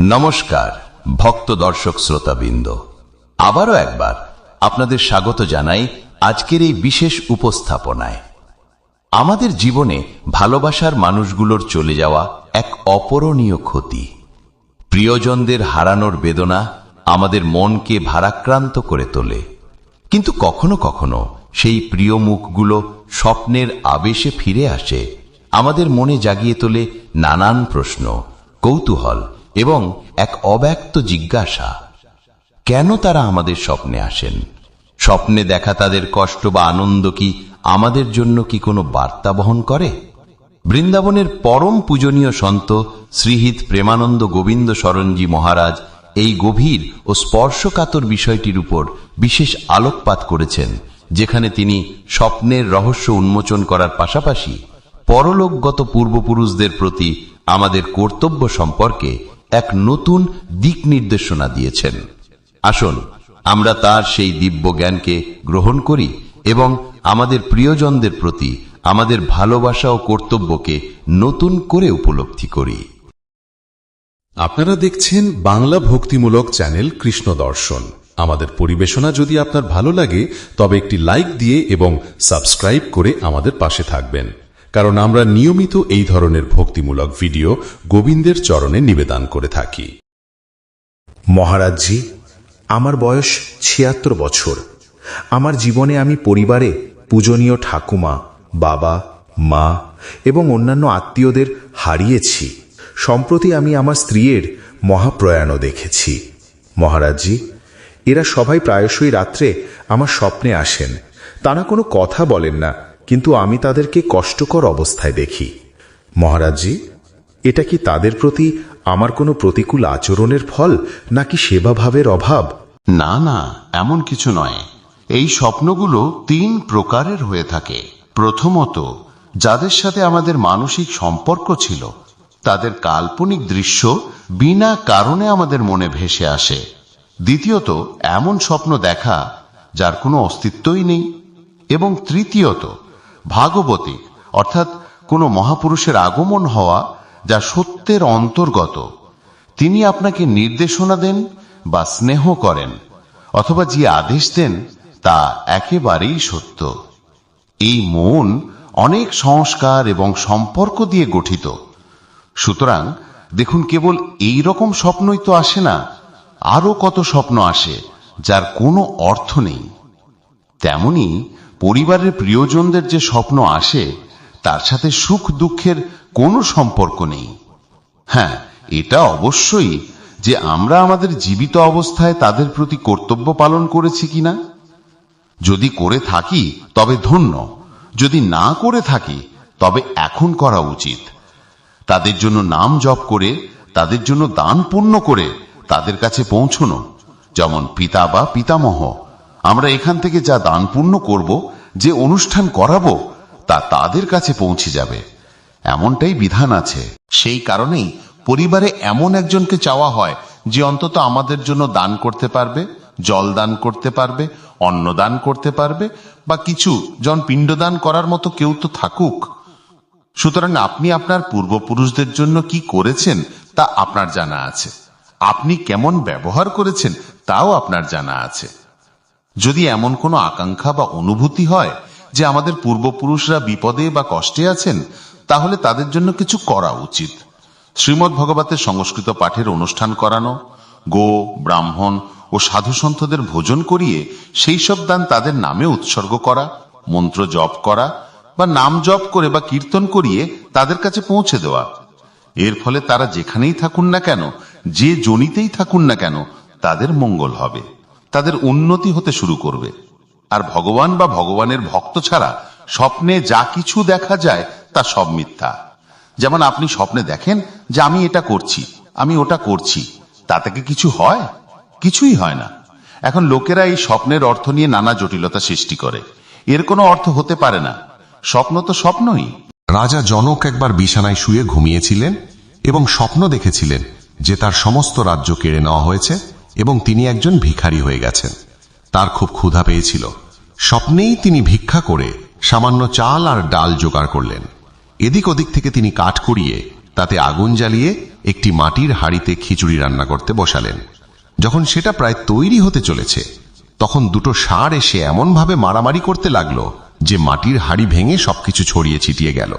নমস্কার, ভক্ত দর্শক শ্রোতাবৃন্দ। আবারও একবার আপনাদের স্বাগত জানাই আজকের এই বিশেষ উপস্থাপনায়। আমাদের জীবনে ভালোবাসার মানুষগুলোর চলে যাওয়া এক অপরণীয় ক্ষতি। প্রিয়জনদের হারানোর বেদনা আমাদের মনকে ভারাক্রান্ত করে তোলে। কিন্তু কখনো কখনো সেই প্রিয় মুখগুলো স্বপ্নের আবেশে ফিরে আসে, আমাদের মনে জাগিয়ে তোলে নানান প্রশ্ন, কৌতূহল এবং এক অব্যক্ত জিজ্ঞাসা, কেন তারা আমাদের স্বপ্নে আসেন? স্বপ্নে দেখা তাদের কষ্ট বা আনন্দ কি আমাদের জন্য কি কোনো বার্তা বহন করে? বৃন্দাবনের পরম পূজনীয় সন্ত শ্রীহিত প্রেমানন্দ গোবিন্দ সরঞ্জি মহারাজ এই গভীর ও স্পর্শকাতর বিষয়টির উপর বিশেষ আলোকপাত করেছেন, যেখানে তিনি স্বপ্নের রহস্য উন্মোচন করার পাশাপাশি পরলোকগত পূর্বপুরুষদের প্রতি আমাদের কর্তব্য সম্পর্কে এক নতুন দিক নির্দেশনা দিয়েছেন। আসুন, আমরা তার সেই দিব্য জ্ঞানকে গ্রহণ করি এবং আমাদের প্রিয়জনদের প্রতি আমাদের ভালোবাসা ও কর্তব্যকে নতুন করে উপলব্ধি করি। আপনারা দেখছেন বাংলা ভক্তিমূলক চ্যানেল কৃষ্ণ দর্শন। আমাদের পরিবেশনা যদি আপনার ভালো লাগে, তবে একটি লাইক দিয়ে এবং সাবস্ক্রাইব করে আমাদের পাশে থাকবেন। কারণ আমরা নিয়মিত এই ধরনের ভক্তিমূলক ভিডিও গোবিন্দের চরণে নিবেদন করে থাকি। মহারাজজি, আমার বয়স ছিয়াত্তর বছর। আমার জীবনে আমি পরিবারে পূজনীয় ঠাকুমা, বাবা, মা এবং অন্যান্য আত্মীয়দের হারিয়েছি। সম্প্রতি আমি আমার স্ত্রীর মহাপ্রয়াণও দেখেছি। মহারাজজি, এরা সবাই প্রায়শই রাত্রে আমার স্বপ্নে আসেন। তারা কোনো কথা বলেন না। কিন্তু আমি তাদেরকে কষ্টকর অবস্থায় দেখি। মহারাজজি, এটা কি তাদের প্রতি আমার কোনো প্রতিকূল আচরণের ফল, নাকি সেবাভাবের অভাব? না না, এমন কিছু নয়। এই স্বপ্নগুলো তিন প্রকারের হয়ে থাকে। প্রথমত, যাদের সাথে আমাদের মানসিক সম্পর্ক ছিল, তাদের কাল্পনিক দৃশ্য বিনা কারণে আমাদের মনে ভেসে আসে। দ্বিতীয়ত, এমন স্বপ্ন দেখা যার কোনো অস্তিত্বই নেই। এবং তৃতীয়ত ভাগবতিক অর্থাৎ কোনো মহাপুরুষের আগমন হওয়া যা সত্যের অন্তর্গত, তিনি আপনাকে নির্দেশনা দেন বা স্নেহ করেন, অথবা যে আদেশ দেন তা একেবারেই সত্য। এই মন অনেক সংস্কার এবং সম্পর্ক দিয়ে গঠিত। সুতরাং দেখুন, কেবল এই রকম স্বপ্নই তো আসে না আরও কত স্বপ্ন আসে যার কোনো অর্থ নেই। তেমনি পরিবারের প্রিয়জনদের যে স্বপ্ন আসে, তার সাথে সুখ দুঃখের কোনো সম্পর্ক নেই। হ্যাঁ এটা অবশ্যই যে আমরা আমাদের জীবিত অবস্থায় তাদের প্রতি কর্তব্য পালন করেছি কিনা। যদি করে থাকি, তবে ধন্য। যদি না করে থাকি, তবে এখন করা উচিত। তাদের জন্য নাম জপ করে, তাদের জন্য দান পূর্ণ করে তাদের কাছে পৌঁছনো। যেমন পিতা বা পিতামহ। আমরা এখান থেকে যা দান পুণ্য করব, যে অনুষ্ঠান করাবো, তা তাদের কাছে পৌঁছে যাবে। এমনটাই বিধান আছে। সেই কারণেই পরিবারে এমন একজনকে চাওয়া হয়, যে অন্তত আমাদের জন্য দান করতে পারবে, জল দান করতে পারবে, অন্ন দান করতে পারবে, বা কিছু জন পিণ্ডদান করার মতো কেউ তো থাকুক। সুতরাং আপনি আপনার পূর্বপুরুষদের জন্য কি করেছেন, তা আপনার জানা আছে। আপনি কেমন ব্যবহার করেছেন, তাও আপনার জানা আছে। যদি এমন কোনো আকাঙ্ক্ষা বা অনুভূতি হয় যে আমাদের পূর্বপুরুষরা বিপদে বা কষ্টে আছেন, তাহলে তাদের জন্য কিছু করা উচিত। শ্রীমৎ ভগবতের সংস্কৃত পাঠের অনুষ্ঠান করানো, গো, ব্রাহ্মণ ও সাধু সন্তদের ভোজন করিয়ে সেই সব দান তাদের নামে উৎসর্গ করা, মন্ত্র জপ করা বা নাম জপ করে বা কীর্তন করিয়ে তাদের কাছে পৌঁছে দেওয়া। এর ফলে তারা যেখানেই থাকুন না কেন, যে জনিতেই থাকুন না কেন, তাদের মঙ্গল হবে। তাদের উন্নতি হতে শুরু করবে। আর ভগবান বা ভগবানের ভক্ত ছাড়া স্বপ্নে যা কিছু দেখা যায় তা সব মিথ্যা। যেমন আপনি স্বপ্নে দেখেন যে আমি এটা করছি, আমি ওটা করছি তা থেকে কিছু হয়? কিছুই হয় না। এখন লোকেরা এই স্বপ্নের অর্থ নিয়ে নানা জটিলতা সৃষ্টি করে। এর কোনো অর্থ হতে পারে না। স্বপ্ন তো স্বপ্নই। রাজা জনক একবার বিছানায় শুয়ে ঘুমিয়েছিলেন এবং স্বপ্ন দেখেছিলেন যে তার সমস্ত রাজ্য কেড়ে নেওয়া হয়েছে। এবং তিনি একজন ভিখারি হয়ে গেছেন। তার খুব ক্ষুধা পেয়েছিল। স্বপ্নেই তিনি ভিক্ষা করে সামান্য চাল আর ডাল জোগাড় করলেন। এদিক ওদিক থেকে তিনি কাঠ করিয়ে তাতে আগুন জ্বালিয়ে একটি মাটির হাড়িতে খিচুড়ি রান্না করতে বসালেন। যখন সেটা প্রায় তৈরি হতে চলেছে, তখন দুটো সার এসে এমনভাবে মারামারি করতে লাগল যে মাটির হাড়ি ভেঙে সবকিছু ছড়িয়ে ছিটিয়ে গেল।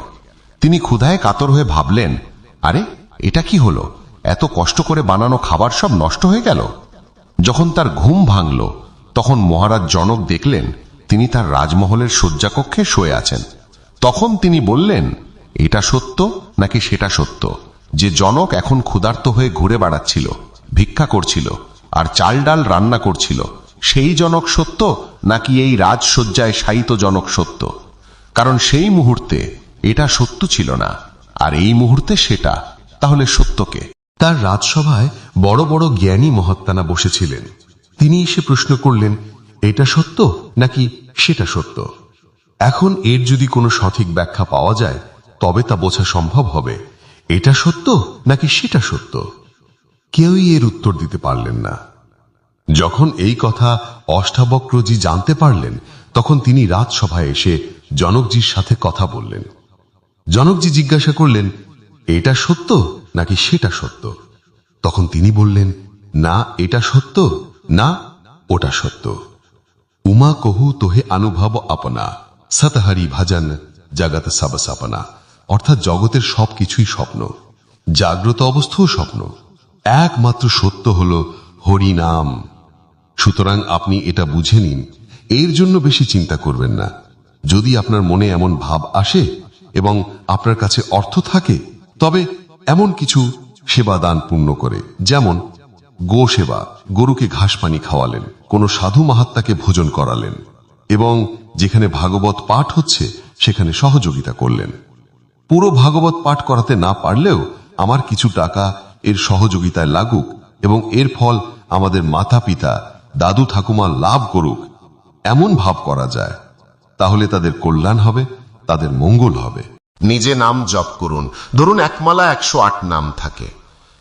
তিনি ক্ষুধায় কাতর হয়ে ভাবলেন, আরে, এটা কি হলো? এত কষ্ট করে বানানো খাবার সব নষ্ট হয়ে গেল? যখন তার ঘুম ভাঙল, তখন মহারাজ জনক দেখলেন তিনি তার রাজমহলের শয্যাকক্ষে শুয়ে আছেন। তখন তিনি বললেন, এটা সত্য নাকি সেটা সত্য? যে জনক এখন ক্ষুধার্ত হয়ে ঘুরে বেড়াচ্ছিল, ভিক্ষা করছিল, আর চাল ডাল রান্না করছিল, সেই জনক সত্য নাকি এই রাজসজ্জায় শায়িত জনক সত্য? কারণ সেই মুহূর্তে এটা সত্য ছিল না, আর এই মুহূর্তে সেটা, তাহলে সত্যকে তার রাজসভায় বড় বড় জ্ঞানী মহাত্মানা বসেছিলেন। তিনি এসে প্রশ্ন করলেন, এটা সত্য নাকি সেটা সত্য? এখন এর যদি কোনো সঠিক ব্যাখ্যা পাওয়া যায়, তবে তা বোঝা সম্ভব হবে। এটা সত্য নাকি সেটা সত্য? কেউই এর উত্তর দিতে পারলেন না। যখন এই কথা অষ্টাবক্রজি জানতে পারলেন, তখন তিনি রাজসভায় এসে জনকজির সাথে কথা বললেন। জনকজি জিজ্ঞাসা করলেন, এটা সত্য নাকি সেটা সত্য? তখন তিনি বললেন, না, এটা সত্য। না, ওটা সত্য। উমা কহু তোহে অনুভব আপনা, সতহরি ভজন জগৎ সব সপনা অর্থাৎ জগতের সবকিছুই স্বপ্ন। জাগ্রত অবস্থাও স্বপ্ন। একমাত্র সত্য হল নাম। সুতরাং আপনি এটা বুঝে নিন। এর জন্য বেশি চিন্তা করবেন না। যদি আপনার মনে এমন ভাব আসে এবং আপনার কাছে অর্থ থাকে, তবে এমন কিছু সেবা দান পূর্ণ করে, যেমন গো সেবা গরুকে ঘাস পানি খাওয়ালেন, কোন সাধু মাহাত্মাকে ভোজন করালেন, এবং যেখানে ভাগবত পাঠ হচ্ছে, সেখানে সহযোগিতা করলেন। পুরো ভাগবত পাঠ করাতে না পারলেও আমার কিছু টাকা এর সহযোগিতায় লাগুক এবং এর ফল আমাদের মাতা পিতা দাদু ঠাকুমা লাভ করুক, এমন ভাব করা যায়। তাহলে তাদের কল্যাণ হবে, তাদের মঙ্গল হবে। নিজে নাম জপ করুন। ধরুন একমালা একশো আট নাম থাকে।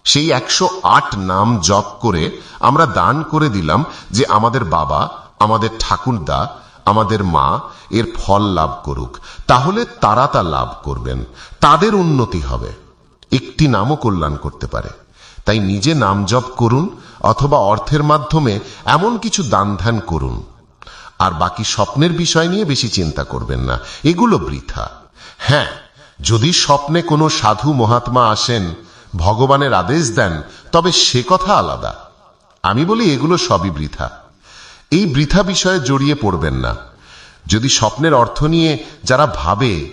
সেই একশো আট নাম জপ করে আমরা দান করে দিলাম যে আমাদের বাবা, আমাদের ঠাকুরদা, আমাদের মা এর ফল লাভ করুক। তাহলে তারা তা লাভ করবেন। তাদের উন্নতি হবে। একটি নামও কল্যাণ করতে পারে। তাই নিজে নাম জপ করুন অথবা অর্থের মাধ্যমে এমন কিছু দান ধ্যান করুন। আর বাকি স্বপ্নের বিষয় নিয়ে বেশি চিন্তা করবেন না। এগুলো বৃথা। হ্যাঁ যদি স্বপ্নে কোনো সাধু মহাত্মা আসেন, ভগবানের আদেশ দেন, তবে সে কথা আলাদা। আমি বলি এগুলো সবই বৃথা। এই বৃথা বিষয়ে জড়িয়ে পড়বেন না। যদি স্বপ্নের অর্থ নিয়ে যারা ভাবে,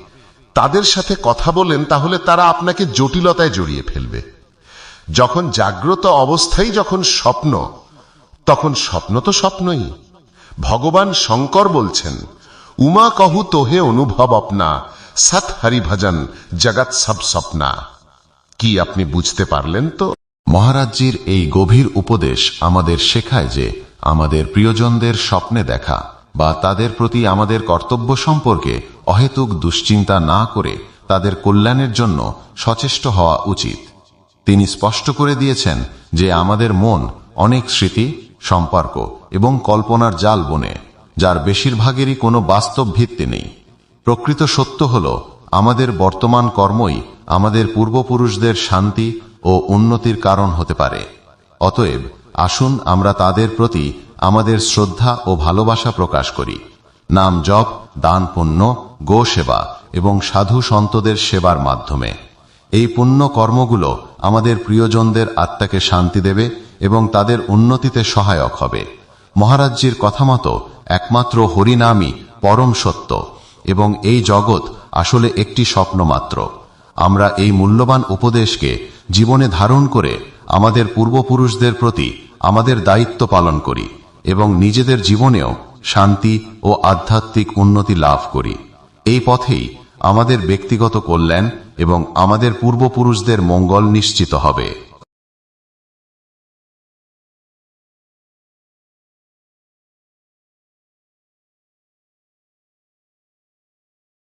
তাদের সাথে কথা বলেন, তাহলে তারা আপনাকে জটিলতায় জড়িয়ে ফেলবে। যখন জাগ্রত অবস্থায় যখন স্বপ্ন, তখন স্বপ্ন তো স্বপ্নই। ভগবান শঙ্কর বলছেন, উমা কহু তোহে অনুভব আপনা সৎ হরি ভজন, জগৎ সব স্বপ্না। কি আপনি বুঝতে পারলেন তো? মহারাজজির এই গভীর উপদেশ আমাদের শেখায় যে আমাদের প্রিয়জনদের স্বপ্নে দেখা বা তাদের প্রতি আমাদের কর্তব্য সম্পর্কে অহেতুক দুশ্চিন্তা না করে তাদের কল্যাণের জন্য সচেষ্ট হওয়া উচিত। তিনি স্পষ্ট করে দিয়েছেন যে আমাদের মন অনেক স্মৃতি, সম্পর্ক এবং কল্পনার জাল বনে, যার বেশিরভাগেরই কোনো বাস্তব ভিত্তি নেই। প্রকৃত সত্য হল, আমাদের বর্তমান কর্মই আমাদের পূর্বপুরুষদের শান্তি ও উন্নতির কারণ হতে পারে। অতএব, আসুন আমরা তাদের প্রতি আমাদের শ্রদ্ধা ও ভালোবাসা প্রকাশ করি। নাম জপ, দান পুণ্য, গো সেবা এবং সাধু সন্তদের সেবার মাধ্যমে। এই পুণ্য কর্মগুলো আমাদের প্রিয়জনদের আত্মাকে শান্তি দেবে এবং তাদের উন্নতিতে সহায়ক হবে। মহারাজ্যের কথা মতো একমাত্র হরিনামই পরম সত্য। এবং এই জগৎ আসলে একটি স্বপ্ন মাত্র। আমরা এই মূল্যবান উপদেশকে জীবনে ধারণ করে আমাদের পূর্বপুরুষদের প্রতি আমাদের দায়িত্ব পালন করি এবং নিজেদের জীবনেও শান্তি ও আধ্যাত্মিক উন্নতি লাভ করি। এই পথেই আমাদের ব্যক্তিগত কল্যাণ এবং আমাদের পূর্বপুরুষদের মঙ্গল নিশ্চিত হবে।